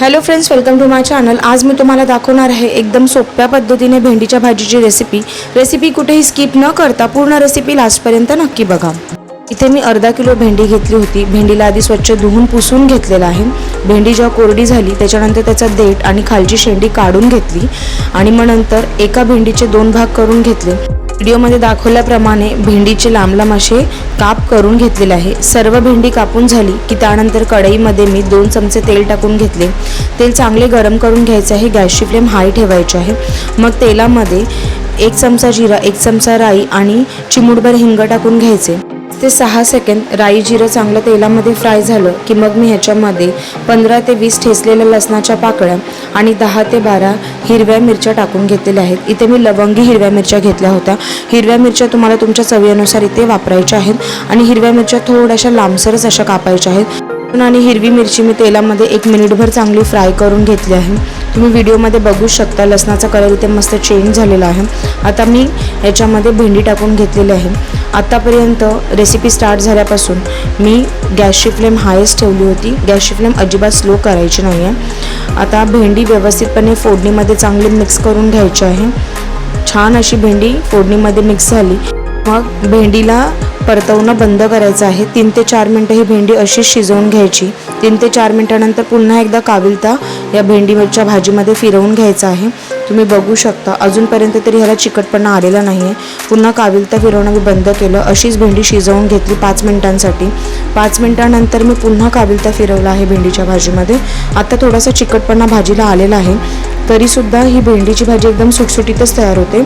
Hello friends welcome to my channel आज मी तुम्हाला दाखवणार आहे एकदम सोप्या पद्धतीने भेंडीच्या भाजीची रेसिपी रेसिपी कुठेही स्किप न करता पूर्ण रेसिपी लास्टपर्यंत नक्की बघा. इथे मी अर्धा किलो भेंडी घेतली होती. भेंडीला आधी स्वच्छ धुवून पुसून घेतलेलं आहे. भेंडी जेव्हा कोरडी झाली त्याच्यानंतर त्याचा देठ आणि खालची शेंडी काढून घेतली आणि मग नंतर एका भेंडीचे दोन भाग करून घेतले. व्हिडिओमध्ये दाखवल्याप्रमाणे भेंडीचे लांब लांब असे काप करून घेतलेला आहे. सर्व भेंडी कापून झाली की त्यानंतर कढईमध्ये मी दोन चमचे तेल टाकून घेतले. तेल चांगले गरम करून घ्यायचे आहे. गॅसची फ्लेम हाय ठेवायची आहे. मग तेलामध्ये एक चमचा जिरा एक चमचा राई आणि चिमूटभर हिंग टाकून घ्यायचे. ते सहा सेकंद राई जिरं चांगलं तेलामध्ये फ्राय झालं की मग मी ह्याच्यामध्ये पंधरा ते वीस ठेचलेल्या लसणाच्या पाकळ्या आणि दहा ते बारा हिरव्या मिरच्या टाकून घेतलेल्या आहेत. इथे मी लवंगी हिरव्या मिरच्या घेतल्या होत्या. हिरव्या मिरच्या तुम्हाला तुमच्या चवीनुसार इथे वापरायच्या आहेत आणि हिरव्या मिरच्या थोड्याशा लांबसरच अशा कापायच्या आहेत. आणि हिरवी मिरची मी तेलामध्ये एक मिनिटभर चांगली फ्राय करून घेतली आहे. तुम्ही व्हिडिओमध्ये बघू शकता लसणाचा कलर इथे मस्त चेंज झालेला आहे. आता मी याच्यामध्ये भेंडी टाकून घेतलेली आहे. आत्तापर्यंत रेसिपी स्टार्ट झाल्यापासून मी गॅसची फ्लेम हायस्ट ठेवली होती. गॅसची फ्लेम अजिबात स्लो करायची नाही आहे आता भेंडी व्यवस्थितपणे फोडणीमध्ये चांगली मिक्स करून घ्यायची आहे. छान अशी भेंडी फोडणीमध्ये मिक्स झाली. मग भेंडीला परतवणं बंद करायचं आहे. तीन ते चार मिनटं ही भेंडी अशीच शिजवून घ्यायची. तीन ते चार मिनटानंतर पुन्हा एकदा काविलता या भेंडीच्या भाजीमध्ये फिरवून घ्यायचं आहे. तुम्ही बघू शकता अजूनपर्यंत तरी ह्याला चिकटपणा आलेला नाही आहे पुन्हा काविलता फिरवणं मी बंद केलं अशीच भेंडी शिजवून घेतली पाच मिनिटांसाठी. पाच मिनिटानंतर मी पुन्हा काविलता फिरवला आहे भेंडीच्या भाजीमध्ये. आता थोडासा चिकटपणा भाजीला आलेला आहे. तरीसुद्धा ही भेंडीची भाजी एकदम सुटसुटीतच तयार होते.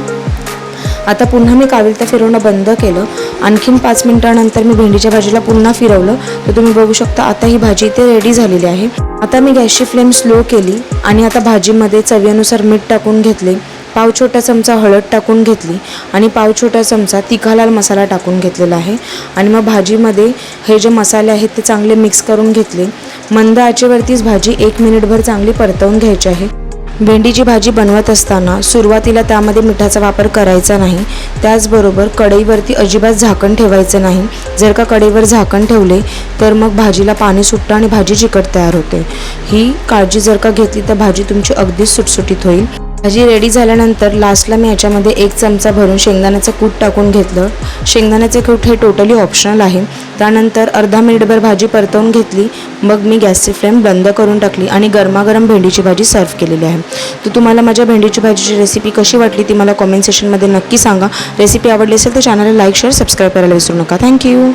आता पुन्हा मी काविलता फिरवणं बंद केलं. आणखीन पाच मिनिटानंतर मी भेंडीच्या भाजीला पुन्हा फिरवलं. तर तुम्ही बघू शकता आता ही भाजी इथे रेडी झालेली आहे. आता मी गॅसची फ्लेम स्लो केली आणि आता भाजीमध्ये चवीनुसार मीठ टाकून घेतले. पाव छोटा चमचा हळद टाकून घेतली आणि पाव छोटा चमचा तिखा लाल मसाला टाकून घेतलेला आहे. आणि मग भाजीमध्ये हे जे मसाले आहेत ते चांगले मिक्स करून घेतले. मंद आचेवरतीच भाजी एक मिनिटभर चांगली परतवून घ्यायची आहे. भेंडीची भाजी बनवत असताना सुरुवातीला त्यामध्ये मिठाचा वापर करायचा नाही. त्याचबरोबर कढईवरती अजिबात झाकण ठेवायचं नाही. जर का कढईवर झाकण ठेवले तर मग भाजीला पाणी सुटतं आणि भाजी चिकट तयार होते. ही काळजी जर का घेतली तर भाजी तुमची अगदीच सुटसुटीत होईल. भाजी रेडी झाल्यानंतर लास्टला मी याच्यामध्ये एक चमचा भरून शेंगदाण्याचं कूट टाकून घेतलं. शेंगदाण्याचं कूट हे टोटली ऑप्शनल आहे. त्यानंतर अर्धा मिनिटभर भाजी परतवून घेतली. मग मी गॅसची फ्लेम बंद करून टाकली आणि गरमागरम भेंडीची भाजी सर्व केलेली आहे. तर तुम्हाला माझ्या भेंडीची भाजीची रेसिपी कशी वाटली ती मला कॉमेंट सेशनमध्ये नक्की सांगा. रेसिपी आवडली असेल तर चॅनलला लाईक शेअर सबस्क्राईब करायला विसरू नका. थँक्यू